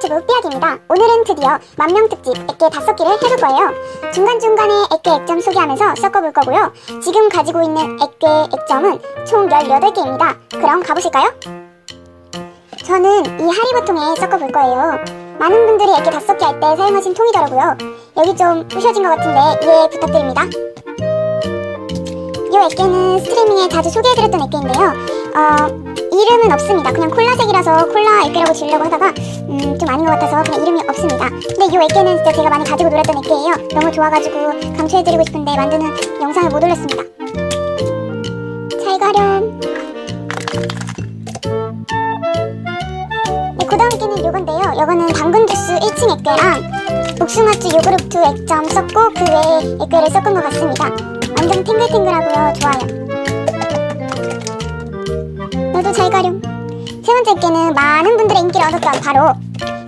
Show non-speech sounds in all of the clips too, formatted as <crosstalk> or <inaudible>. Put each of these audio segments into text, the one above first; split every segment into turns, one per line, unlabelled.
유튜브 삐약입니다. 오늘은 드디어 만명 특집 액계 다섯 개를 해볼 거예요. 중간중간에 액계 액점 소개하면서 섞어볼 거고요. 지금 가지고 있는 액계 액점은 총 18개입니다. 그럼 가보실까요? 저는 이 하리보 통에 섞어볼 거예요. 많은 분들이 액계 다섯 개할때 사용하신 통이더라고요. 여기 좀 부셔진 것 같은데 이해 부탁드립니다. 이 액계는 스트리밍에 자주 소개해드렸던 액계인데요. 어, 이름은 없습니다. 그냥 콜라색이라서 콜라 액계라고 지으려고 하다가 음, 좀 아닌 것 같아서 그냥 이름이 없습니다. 근데 이 액계는 진짜 제가 많이 가지고 놀았던 액계예요. 너무 좋아가지고 강추해드리고 싶은데 만드는 영상을 못 올렸습니다. 잘 가렴. 네, 그 다음 액계는 요건데요. 요거는 당근 주스 1층 액계랑 복숭아주 요구르트 액점 섞고 그 외에 액계를 섞은 것 같습니다. 완전 탱글탱글하고요. 좋아요. 너도 잘 가렴. 세 번째 액계는 많은 분들의 인기를 얻었던 바로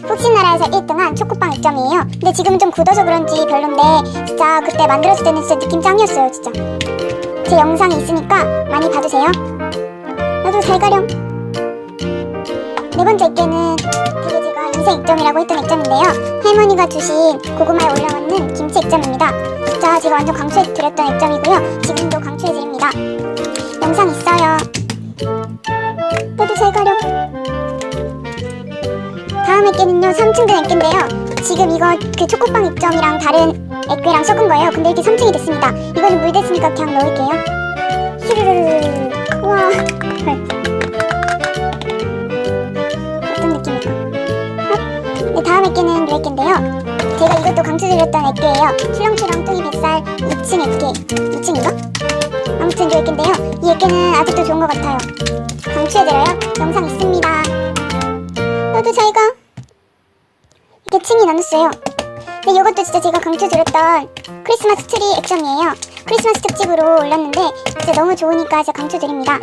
푹신나라에서 1등한 초코빵 액점이에요. 근데 지금은 좀 굳어서 그런지 별론데 진짜 그때 만들었을 때는 진짜 느낌 짱이었어요. 진짜. 제 영상이 있으니까 많이 봐주세요. 너도 잘 가렴. 네 번째 액계는 되게 제가 인생 액점이라고 했던 액점인데요. 할머니가 주신 고구마에 올라오는 김치 액점입니다. 진짜 제가 완전 강추해 드렸던 액점이고요. 지금도 강추해 드립니다. 영상 있어요. 너도 잘 가렴. 다음 액계는요 3층된 액계인데요. 지금 이거 그 초코빵 액점이랑 다른 액계랑 섞은 거예요. 근데 이렇게 3층이 됐습니다. 이거는 물 됐으니까 그냥 넣을게요. 슈르르르. 와. 어떤 느낌일까? 어? 네, 다음 액계는 이 액계인데요. 제가 이것도 강추드렸던 액계예요. 출렁출렁 뚱이 뱃살 2층 액계. 2층인가? 아무튼 이 액계인데요. 이 액계는 아직도 좋은 것 같아요. 강추해드려요. 영상 있습니다. 너도 잘 가. 이렇게 층이 나눴어요. 근데 이것도 진짜 제가 강추드렸던 크리스마스 트리 액션이에요. 크리스마스 특집으로 올렸는데 진짜 너무 좋으니까 제가 강추드립니다.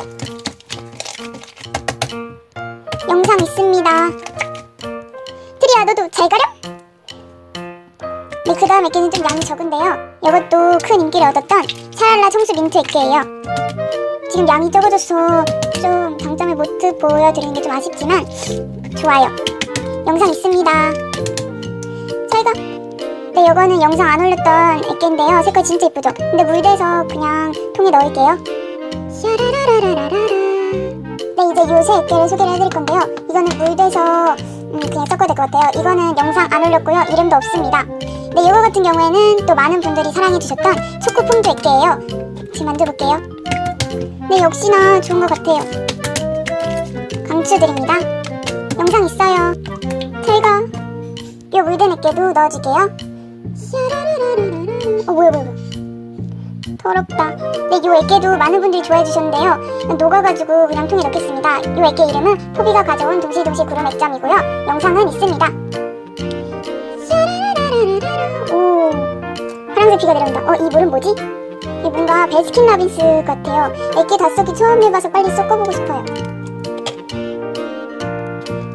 영상 있습니다. 트리야 너도 잘 가렴. 네, 그 다음 액계는 좀 양이 적은데요. 이것도 큰 인기를 얻었던 샤랄라 청수 민트 액계예요. 지금 양이 적어져서 좀 당점을 못 보여드리는 게 좀 아쉽지만 좋아요. 영상 있습니다. 잘 가. 네, 이거는 영상 안 올렸던 액계인데요. 색깔 진짜 예쁘죠? 근데 물대서 그냥 통에 넣을게요. 샤라라라라라라. 네, 이제 요새 액계를 소개를 해드릴 건데요. 이거는 물대서 음, 그냥 섞어야 될 것 같아요. 이거는 영상 안 올렸고요. 이름도 없습니다. 네, 이거 같은 경우에는 또 많은 분들이 사랑해주셨던 초코퐁도 액계예요. 지금 만져볼게요. 네, 역시나 좋은 것 같아요. 강추드립니다. 영상 있어요. 잘 가. 요 액계도 넣어줄게요. 어, 뭐야, 뭐야. 더럽다. 네, 요 액계도 많은 분들이 좋아해 주셨는데요. 녹아가지고 그냥 통에 넣겠습니다. 요 액계 이름은 포비가 가져온 동시동시 구름 액점이고요. 영상은 있습니다. 오, 파란색 피가 내려온다. 어, 이 물은 뭐지? 이게 뭔가 베스킨 라빈스 같아요. 액계 다섯개 처음 해봐서 빨리 섞어보고 싶어요.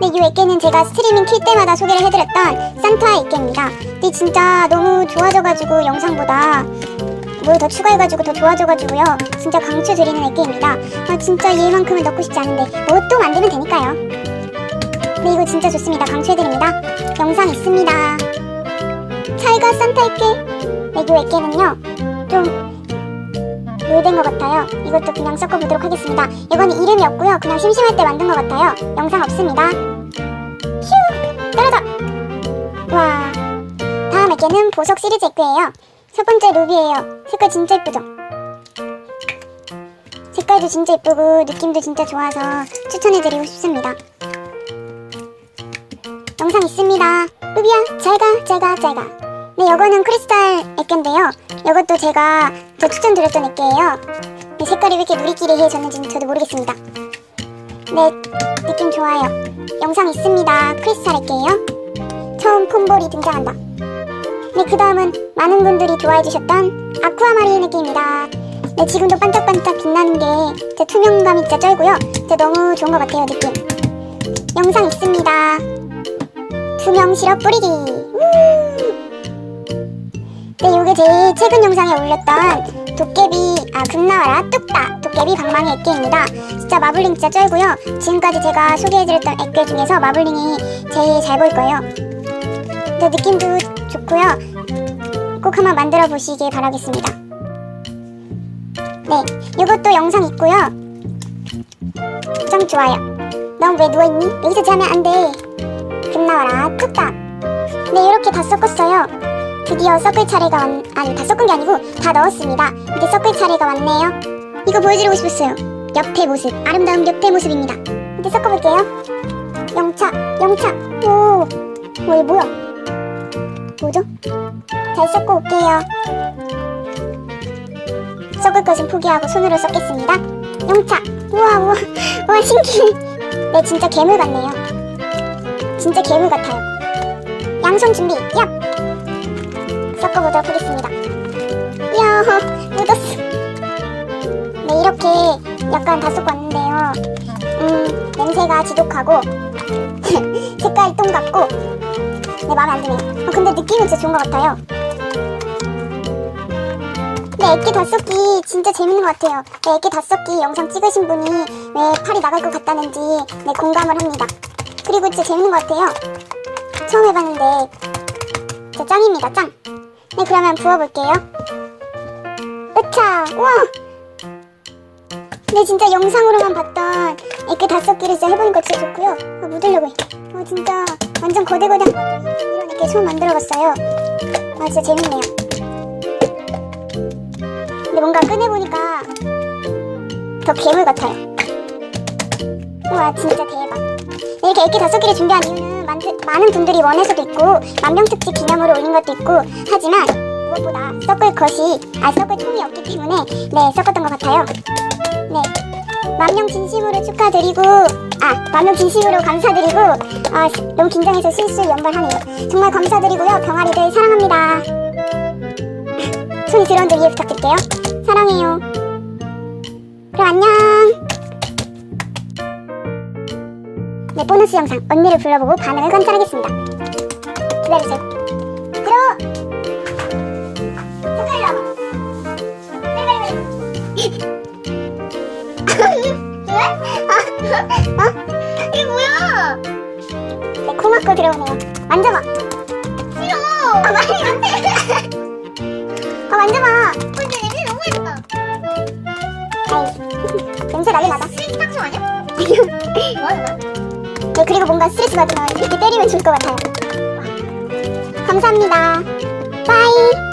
네, 이 액계는 제가 스트리밍 킬 때마다 소개를 해드렸던 산타 액계입니다. 근데 진짜 너무 좋아져가지고 영상보다 뭘 더 추가해가지고 더 좋아져가지고요. 진짜 강추드리는 액계입니다. 아, 진짜 얘만큼은 넣고 싶지 않은데 뭐 또 만들면 되니까요. 네, 이거 진짜 좋습니다. 강추해드립니다. 영상 있습니다. 잘가 산타 액계. 네, 이 액계는요. 좀 물된 것 같아요. 이것도 그냥 섞어보도록 하겠습니다. 이거는 이름이 없고요. 그냥 심심할 때 만든 것 같아요. 영상 없습니다. 휴! 떨어져! 와. 다음 액계는 보석 시리즈 액계예요. 첫 번째 루비예요. 색깔 진짜 예쁘죠? 색깔도 진짜 예쁘고 느낌도 진짜 좋아서 추천해드리고 싶습니다. 영상 있습니다. 루비야, 잘가, 잘가, 잘가. 네, 이거는 크리스탈 액계인데요. 이것도 제가 저 추천드렸던 액계예요. 네, 색깔이 왜 이렇게 누리끼리 해졌는지는 저도 모르겠습니다. 네, 느낌 좋아요. 영상 있습니다. 크리스탈 액계예요. 처음 폼볼이 등장한다. 네, 그 다음은 많은 분들이 좋아해주셨던 아쿠아마린 액계입니다. 네, 지금도 반짝반짝 빛나는 게 진짜 투명감이 진짜 쩔고요. 진짜 너무 좋은 것 같아요, 느낌. 영상 있습니다. 투명 시럽 뿌리기. 우! 네, 이게 제일 최근 영상에 올렸던 도깨비 아 금나와라 뚝딱 도깨비 방망이 액계입니다. 진짜 마블링 진짜 쩔고요. 지금까지 제가 소개해드렸던 액계 중에서 마블링이 제일 잘 보일 거예요. 근데 느낌도 좋고요. 꼭 한번 만들어 보시길 바라겠습니다. 네, 이것도 영상 있고요. 좀 좋아요. 넌 왜 누워있니? 여기서 자면 안 돼. 금나와라 뚝딱. 네, 이렇게 다 섞었어요. 드디어 섞을 차례가 왔, 아니 다 섞은 게 아니고 다 넣었습니다. 이제 섞을 차례가 왔네요. 이거 보여드리고 싶었어요. 옆에 모습, 아름다운 옆에 모습입니다. 이제 섞어볼게요. 영차, 영차. 오, 오, 이게 뭐야? 뭐죠? 잘 섞어 올게요. 섞을 것은 포기하고 손으로 섞겠습니다. 영차. 우와, 우와, <laughs> 와 신기해. 네, 진짜 괴물 같네요. 진짜 괴물 같아요. 양손 준비, 얍! 섞어보도록 하겠습니다. 이야, 묻었어. 네, 이렇게 약간 다 섞었는데요. 음, 냄새가 지독하고, <laughs> 색깔이 똥 같고, 네, 마음에 안 드네요. 어, 근데 느낌은 진짜 좋은 것 같아요. 네, 애기 다섯기 진짜 재밌는 것 같아요. 네, 애기 다섯기 영상 찍으신 분이 왜 팔이 나갈 것 같다는지 네, 공감을 합니다. 그리고 진짜 재밌는 것 같아요. 처음 해봤는데 진짜 짱입니다, 짱. 네, 그러면 부어볼게요. 으차! 우와! 네, 진짜 영상으로만 봤던 애기 다섯기를 진짜 해보니까 진짜 좋고요. 아, 묻으려고 해. 어, 진짜 완전 거대거대한. 이런 애기 처음 만들어봤어요. 아, 진짜 재밌네요. 근데 뭔가 꺼내보니까 더 괴물 같아요. 우와 진짜 대박. 이렇게 애기 다섯 개를 준비한 이유는 만, 많은 분들이 원해서도 있고 만병특집 기념으로 올린 것도 있고 하지만 무엇보다 섞을 것이 아 섞을 통이 없기 때문에 네 섞었던 것 같아요. 네 만명 진심으로 축하드리고 아 만명 진심으로 감사드리고 아 너무 긴장해서 실수 연발하네요. 정말 감사드리고요 병아리들 사랑합니다. 손이 들어온 점 이해 부탁드릴게요. 사랑해요. 그럼 안녕. 네, 보너스 영상 언니를 불러보고 반응을 관찰하겠습니다. 기다리세요. 어? 어? 이게 뭐야? 네, 코 막고 들어오네요. 만져봐. 싫어. 아, 말이 안 돼. 아 만져봐. 근데 냄새 너무 예쁘다. 아이 <laughs> 냄새 나긴 나다. 방송 아니야? <laughs> 아니요. 뭐하는 거야? 네 그리고 뭔가 스트레스 받으면 이렇게 때리면 좋을 것 같아요. 감사합니다. 빠이.